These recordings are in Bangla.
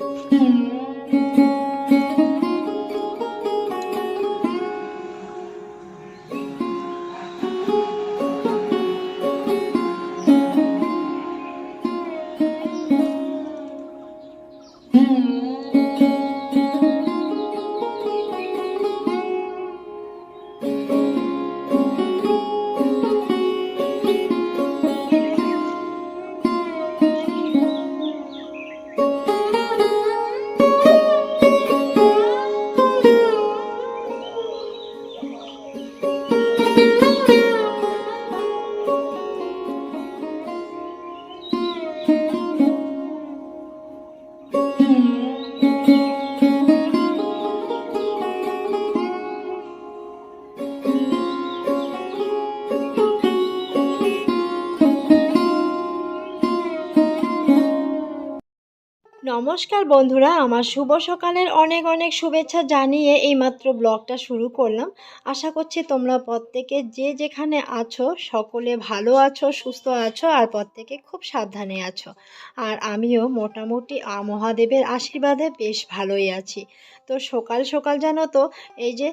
Mm-hmm. নমস্কার বন্ধুরা, আমার শুভ সকালের অনেক অনেক শুভেচ্ছা জানিয়ে এইমাত্র ব্লগটা শুরু করলাম। আশা করছি তোমরা প্রত্যেকে যে যেখানে আছো, সকলে ভালো আছো, সুস্থ আছো, আর প্রত্যেকে খুব সাবধানে আছো। আর আমিও মোটামুটি মহাদেবের আশীর্বাদে বেশ ভালোই আছি। তো সকাল সকাল জানো তো, এই যে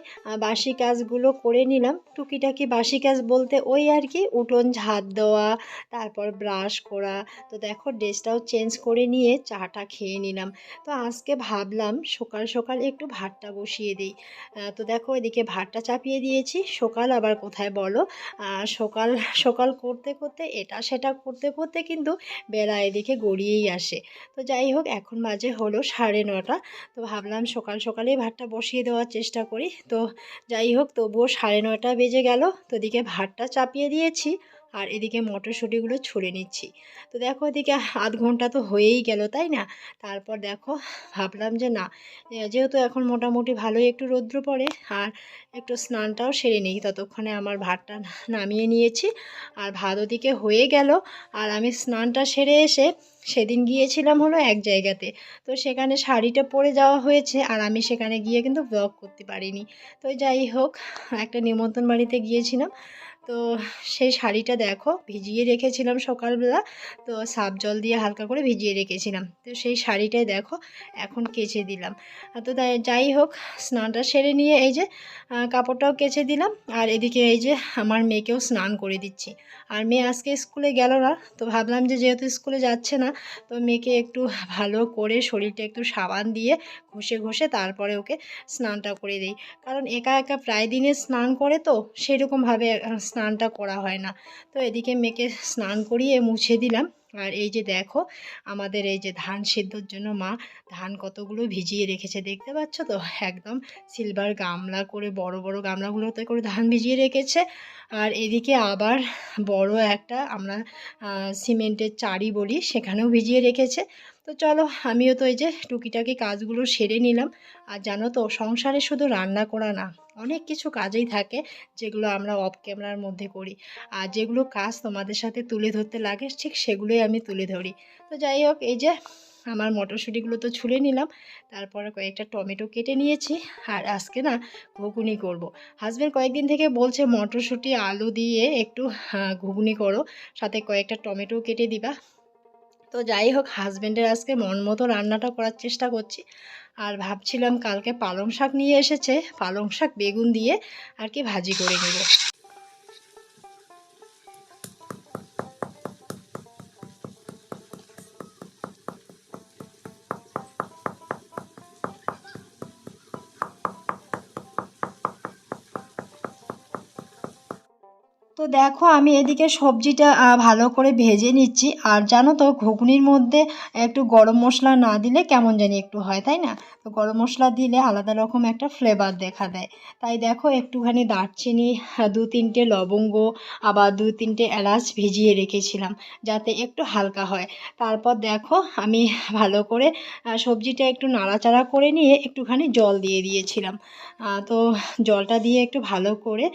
বাসি কাজগুলো করে নিলাম। টুকিটাকি বাসি কাজ বলতে ওই আর কি, উঠোন ঝাড় দেওয়া, তারপর ব্রাশ করা। তো দেখো, ড্রেসটাও চেঞ্জ করে নিয়ে চাটা খেয়ে নিলাম। তো আজকে ভাবলাম সকাল সকাল একটু ভাতটা বসিয়ে দিই। তো দেখো এদিকে ভাতটা চাপিয়ে দিয়েছি। সকাল আবার কোথায় বলো? সকাল সকাল করতে করতে, এটা, সেটা করতে করতে কিন্তু বেলা এদিকে গড়িয়েই আসে। তো যাই হোক, এখন মাঝে হলো সাড়ে নটা। তো ভাবলাম সকাল, সকালেই ভাতটা বসিয়ে দেওয়ার চেষ্টা করি। তো যাই হোক, তবুও সাড়ে নটা বেজে গেল। তো এদিকে ভাতটা চাপিয়ে দিয়েছি। আর এদিকে মটরশুঁটিগুলো ছুঁড়ে নিচ্ছি। তো দেখো এদিকে আধ ঘণ্টা তো হয়েই গেল, তাই না? তারপর দেখো ভাবলাম যে না যেহেতু এখন মোটামুটি ভালোই একটু রৌদ্র পড়ে আর একটু স্নানটাও সেরে নিই, ততক্ষণে আমার ভাতটা নামিয়ে নিয়েছি আর ভাত ওদিকে হয়ে গেল আর আমি স্নানটা সেরে এসে সেদিন গিয়েছিলাম হলো এক জায়গাতে। তো সেখানে শাড়িটা পরে যাওয়া হয়েছে আর আমি সেখানে গিয়ে কিন্তু ব্লগ করতে পারিনি। তো যাই হোক, একটা নিমন্ত্রণ বাড়িতে গিয়েছিলাম তো সেই শাড়িটা দেখো, ভিজিয়ে রেখেছিলাম সকালবেলা। তো সাব জল দিয়ে হালকা করে ভিজিয়ে রেখেছিলাম। তো সেই শাড়িটাই দেখো, এখন কেচে দিলাম। তো তাই, যাই হোক, স্নানটা সেরে নিয়ে এই যে কাপড়টাও কেচে দিলাম। আর এদিকে এই যে, আমার মেয়েকেও স্নান করে দিচ্ছি। আর মেয়ে আজকে স্কুলে গেল না, তো ভাবলাম যে যেহেতু স্কুলে যাচ্ছে না, তো মেয়েকে একটু ভালো করে শরীরটা একটু সাবান দিয়ে ঘষে ঘষে তারপরে ওকে স্নানটা করে দিই। কারণ একা একা প্রায় দিনে স্নান করে তো, সেরকমভাবে স্নানটা করা হয় না। তো এদিকে মেয়েকে স্নান করিয়ে মুছে দিলাম। আর এই যে দেখো, আমাদের এই যে ধান সিদ্ধর জন্য মা ধান কতগুলো ভিজিয়ে রেখেছে দেখতে পাচ্ছ তো? একদম সিলভার গামলা করে, বড় বড় গামলাগুলোতে করে ধান ভিজিয়ে রেখেছে। আর এদিকে আবার বড় একটা আমরা সিমেন্টের চারি বলি সেখানেও ভিজিয়ে রেখেছে। তো চলো আমিও তো এই যে টুকিটাকি কাজগুলো সেরে নিলাম। আর জানো তো সংসারে শুধু রান্না করা না অনেক কিছু কাজেই থাকে যেগুলো আমরা অফ ক্যামেরার মধ্যে করি। আর যেগুলো কাজ তোমাদের সাথে তুলে ধরতে লাগে ঠিক সেগুলোই আমি তুলে ধরি। তো যাই হোক এই যে আমার মটরশুঁটিগুলো তো ছুলে নিলাম তারপরে কয়েকটা টমেটো কেটে নিয়েছি। আর আজকে না ঘুগনি করব। হাজব্যান্ড কয়েকদিন থেকে বলছে মটরশুঁটি আলু দিয়ে একটু আহ, ঘুগনি করো সাথে কয়েকটা টমেটো কেটে দিবা। তো যাই হোক হাজব্যান্ডের আজকে মন মতো রান্নাটা করার চেষ্টা করছি। আর ভাবছিলাম কালকে পালং শাক নিয়ে এসেছে, পালং শাক বেগুন দিয়ে আর কি ভাজি করে নেব। তো দেখো, আমি এদিকে সবজিটা ভালো করে ভেজে নিচ্ছি। আর জানো তো, ঘুগনির মধ্যে একটু গরম মশলা না দিলে কেমন জানি একটু হয়, তাই না? গরম মশলা দিলে আলাদা রকম একটা ফ্লেভার দেখা দেয়। তাই দেখো একটুখানি দারচিনি, দু তিনটে লবঙ্গ, আবার দু তিনটে এলাচ ভিজিয়ে রেখেছিলাম যাতে একটু হালকা হয়। তারপর দেখো আমি ভালো করে সবজিটা একটু নাড়াচাড়া করে নিয়ে একটুখানি জল দিয়ে দিয়েছিলাম। তো জলটা দিয়ে একটু ভালো করে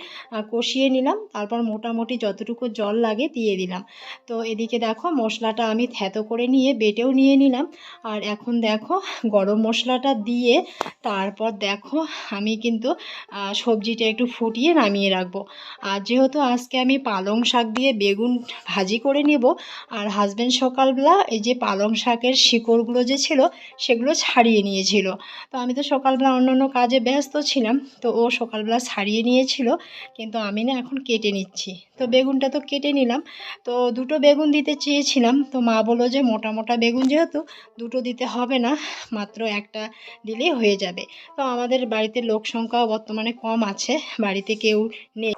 কষিয়ে নিলাম, তারপর মোটামুটি যতটুকু জল লাগে দিয়ে দিলাম। তো এদিকে দেখো মশলাটা আমি থ্যাতো করে নিয়ে বেটেও নিয়ে নিলাম। আর এখন দেখো গরম মশলাটা দিয়ে তারপর দেখো আমি কিন্তু সবজিটা একটু ফুটিয়ে নামিয়ে রাখব। আর যেহেতু আজকে আমি পালং শাক দিয়ে বেগুন ভাজি করে নেব, আর হাজব্যান্ড সকালবেলা এই যে পালং শাকের শিকড়গুলো যে ছিল সেগুলো ছাড়িয়ে নিয়েছিল। তো আমি তো সকালবেলা অন্য অন্য কাজে ব্যস্ত ছিলাম, তো ও সকালবেলা ছাড়িয়ে নিয়েছিল, কিন্তু আমি না এখন কেটে নিচ্ছি। তো বেগুনটা তো কেটে নিলাম, তো দুটো বেগুন দিতে চেয়েছিলাম, তো মা বলল যে মোটা মোটা বেগুন যেহেতু, দুটো দিতে হবে না, মাত্র একটা দিলেই হয়ে যাবে। তো আমাদের বাড়িতে লোক সংখ্যাও বর্তমানে কম আছে। বাড়িতে কেউ নেই।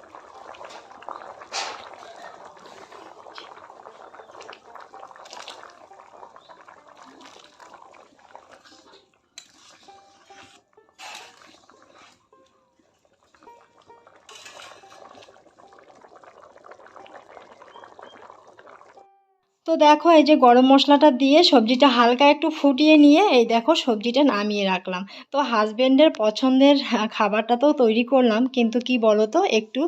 তো দেখো, এই যে গরম মশলাটা দিয়ে সবজিটা হালকা একটু ফুটিয়ে নিয়ে, এই দেখো সবজিটা নামিয়ে রাখলাম। তো হাজব্যান্ডের পছন্দের খাবারটা তো তৈরি করলাম, কিন্তু কি বলো তো একটু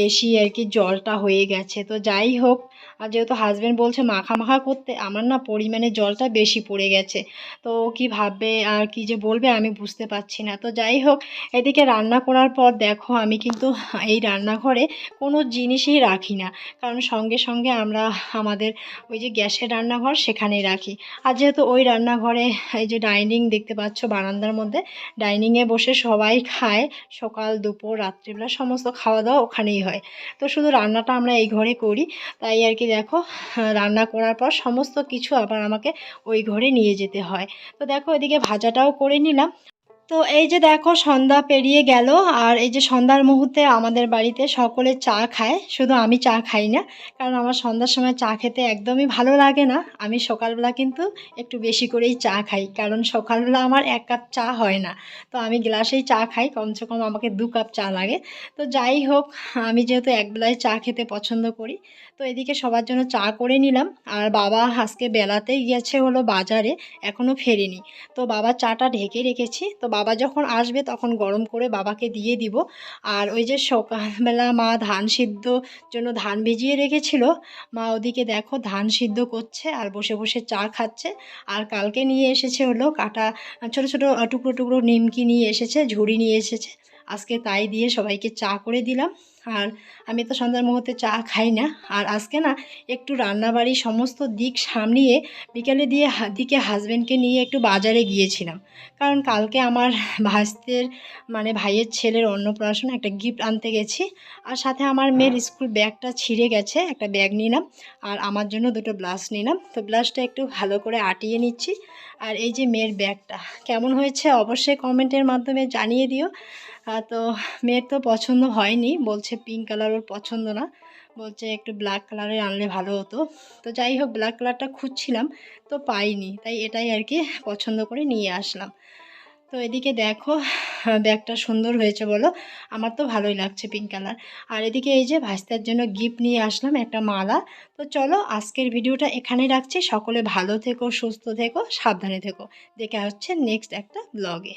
বেশি আর কি জলটা হয়ে গেছে। তো যাই হোক, আর যেহেতু হাজব্যান্ড বলছে মাখা মাখা করতে, আমার না পরিমাণে জলটা বেশি পড়ে গেছে। তো কি ভাববে আর কি যে বলবে আমি বুঝতে পারছি না। তো যাই হোক, এদিকে রান্না করার পর দেখো, আমি কিন্তু এই রান্নাঘরে কোনো জিনিসই রাখি না। কারণ সঙ্গে সঙ্গে আমরা আমাদের ওই যে গ্যাসের রান্নাঘর সেখানেই রাখি। আর যেহেতু ওই রান্নাঘরে এই যে ডাইনিং দেখতে পাচ্ছ বারান্দার মধ্যে ডাইনিংয়ে বসে সবাই খায়। সকাল, দুপুর, রাত্রিবেলা সমস্ত খাওয়া দাওয়া ওখানেই হয়। তো শুধু রান্নাটা আমরা এই ঘরে করি। তাই আর কি দেখো, রান্না করার পর সমস্ত কিছু আবার আমাকে ওই ঘরে নিয়ে যেতে হয়। তো দেখো এদিকে ভাজাটাও করে নিলাম। তো এই যে দেখো সন্ধ্যা পেরিয়ে গেল, আর এই যে সন্ধ্যার মুহূর্তে আমাদের বাড়িতে সকলে চা খায়। শুধু আমি চা খাই না, কারণ আমার সন্ধ্যার সময় চা খেতে একদমই ভালো লাগে না। আমি সকালবেলা কিন্তু একটু বেশি করেই চা খাই, কারণ সকালবেলা আমার এক কাপ চা হয় না। তো আমি গ্লাসেই চা খাই, কমসে কম আমাকে দু কাপ চা লাগে। তো যাই হোক, আমি যেহেতু একবেলায় চা খেতে পছন্দ করি তো এদিকে সবার জন্য চা করে নিলাম। আর বাবা আজকে বেলাতে গিয়েছে হলো বাজারে এখনও ফেরেনি। তো বাবা চাটা ঢেকে রেখেছি। তো বাবা যখন আসবে তখন গরম করে বাবাকে দিয়ে দিব। আর ওই যে সকালবেলা মা ধান সিদ্ধ জন্য ধান ভিজিয়ে রেখেছিল, মা ওদিকে দেখো ধান সিদ্ধ করছে আর বসে বসে চা খাচ্ছে। আর কালকে নিয়ে এসেছে হলো কাটা, ছোট ছোট টুকরো টুকরো নিমকি নিয়ে এসেছে, ঝুড়ি নিয়ে এসেছে। আজকে তাই দিয়ে সবাইকে চা করে দিলাম। আর আমি তো সন্ধ্যার মুহূর্তে চা খাই না। আর আজকে না একটু রান্নাবাড়ি সমস্ত দিক সামলিয়ে বিকেলে দিয়ে দিকে হাজব্যান্ডকে নিয়ে একটু বাজারে গিয়েছিলাম। কারণ কালকে আমার ভাস্তের মানে ভাইয়ের ছেলের অন্নপ্রাশন একটা গিফট আনতে গেছি। আর সাথে আমার মেয়ের স্কুল ব্যাগটা ছিঁড়ে গেছে, একটা ব্যাগ নিলাম। আর আমার জন্য দুটো ব্লাউজ নিলাম। তো ব্লাউজটা একটু ভালো করে আটিয়ে নিচ্ছি। আর এই যে মেয়ের ব্যাগটা কেমন হয়েছে অবশ্যই কমেন্টের মাধ্যমে জানিয়ে দিও। তো মেয়ের তো পছন্দ হয়নি, বলছে পিঙ্ক কালার ওর পছন্দ না, বলছে একটু ব্ল্যাক কালারের আনলে ভালো হতো। তো যাই হোক ব্ল্যাক কালারটা খুঁজছিলাম, তো পাইনি, তাই এটাই আর কি পছন্দ করে নিয়ে আসলাম। তো এদিকে দেখো, ব্যাগটা সুন্দর হয়েছে বলো, আমার তো ভালোই লাগছে পিঙ্ক কালার আর এদিকে এই যে ভাস্তার জন্য গিফট নিয়ে আসলাম একটা মালা, তো চলো আজকের ভিডিওটা এখানে রাখছি, সকলে ভালো থেকো, সুস্থ থেকো, সাবধানে থেকো। দেখে হচ্ছে নেক্সট একটা ব্লগে